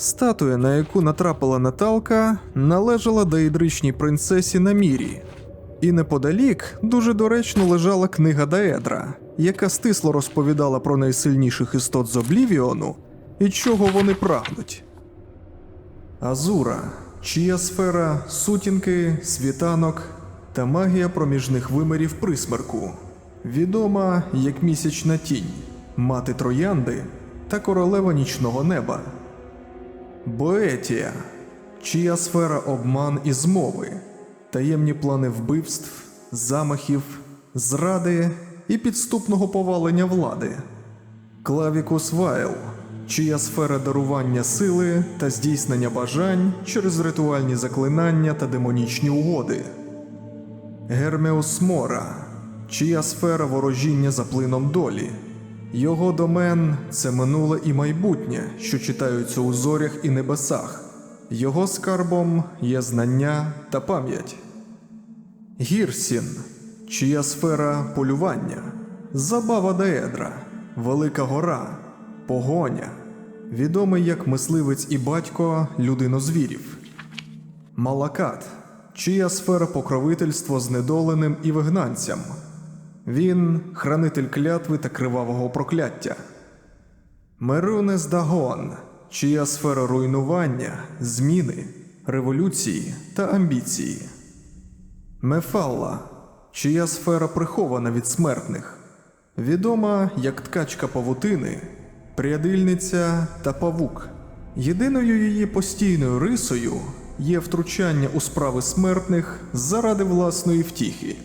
Статуя, на яку натрапила Наталка, належала доідричній принцесі Намірі. І неподалік дуже доречно лежала книга Даедра, яка стисло розповідала про найсильніших істот з Облівіону і чого вони прагнуть. Азура, чия сфера сутінки, світанок та магія проміжних вимірів присмерку, відома як місячна тінь, мати троянди та королева нічного неба. Боетія, чия сфера обман і змови, таємні плани вбивств, замахів, зради і підступного повалення влади. Клавікус Вайл, чия сфера дарування сили та здійснення бажань через ритуальні заклинання та демонічні угоди. Гермеус Мора, чия сфера ворожіння за плином долі. Його домен це минуле і майбутнє, що читаються у зорях і небесах. Його скарбом є знання та пам'ять. Гірсін, чия сфера полювання, забава Деедра, Велика Гора, Погоня, відомий як мисливець і батько людинозвірів. Малакат, чия сфера покровительство знедоленим і вигнанцям. Він хранитель клятви та кривавого прокляття. Мерунес Дагон, чия сфера руйнування, зміни, революції та амбіції. Мефалла, чия сфера прихована від смертних, відома як ткачка павутини, прядильниця та павук. Єдиною її постійною рисою є втручання у справи смертних заради власної втіхи.